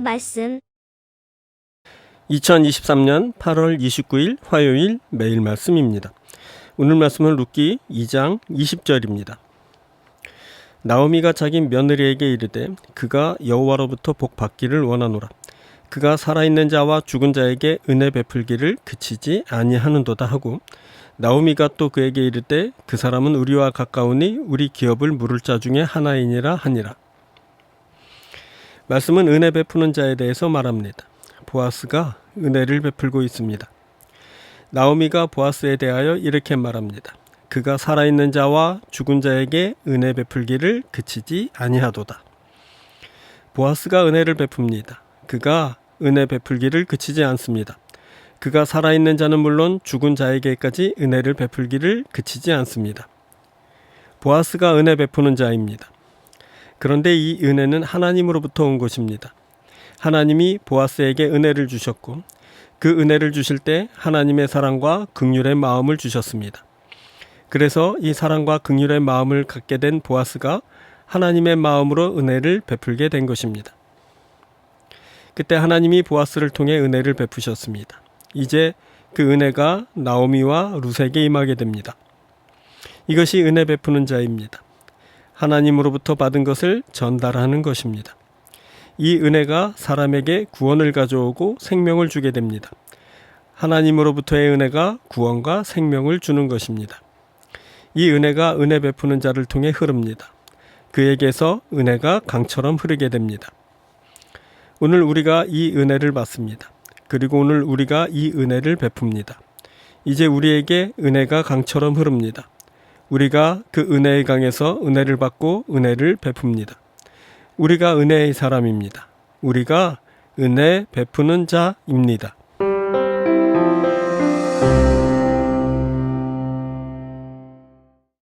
말씀 2023년 8월 29일 화요일 매일 말씀입니다. 오늘 말씀은 룻기 2장 20절입니다. 나오미가 자기 며느리에게 이르되 그가 여호와로부터 복 받기를 원하노라. 그가 살아있는 자와 죽은 자에게 은혜 베풀기를 그치지 아니하는도다 하고 나오미가 또 그에게 이르되 그 사람은 우리와 가까우니 우리 기업을 물을 자 중에 하나이니라 하니라. 말씀은 은혜 베푸는 자에 대해서 말합니다. 보아스가 은혜를 베풀고 있습니다. 나오미가 보아스에 대하여 이렇게 말합니다. 그가 살아있는 자와 죽은 자에게 은혜 베풀기를 그치지 아니하도다. 보아스가 은혜를 베풉니다. 그가 은혜 베풀기를 그치지 않습니다. 그가 살아있는 자는 물론 죽은 자에게까지 은혜를 베풀기를 그치지 않습니다. 보아스가 은혜 베푸는 자입니다. 그런데 이 은혜는 하나님으로부터 온 것입니다. 하나님이 보아스에게 은혜를 주셨고 그 은혜를 주실 때 하나님의 사랑과 극률의 마음을 주셨습니다. 그래서 이 사랑과 극률의 마음을 갖게 된 보아스가 하나님의 마음으로 은혜를 베풀게 된 것입니다. 그때 하나님이 보아스를 통해 은혜를 베푸셨습니다. 이제 그 은혜가 나오미와 루세에게 임하게 됩니다. 이것이 은혜 베푸는 자입니다. 하나님으로부터 받은 것을 전달하는 것입니다. 이 은혜가 사람에게 구원을 가져오고 생명을 주게 됩니다. 하나님으로부터의 은혜가 구원과 생명을 주는 것입니다. 이 은혜가 은혜 베푸는 자를 통해 흐릅니다. 그에게서 은혜가 강처럼 흐르게 됩니다. 오늘 우리가 이 은혜를 받습니다. 그리고 오늘 우리가 이 은혜를 베풉니다. 이제 우리에게 은혜가 강처럼 흐릅니다. 우리가 그 은혜의 강에서 은혜를 받고 은혜를 베풉니다. 우리가 은혜의 사람입니다. 우리가 은혜 베푸는 자입니다.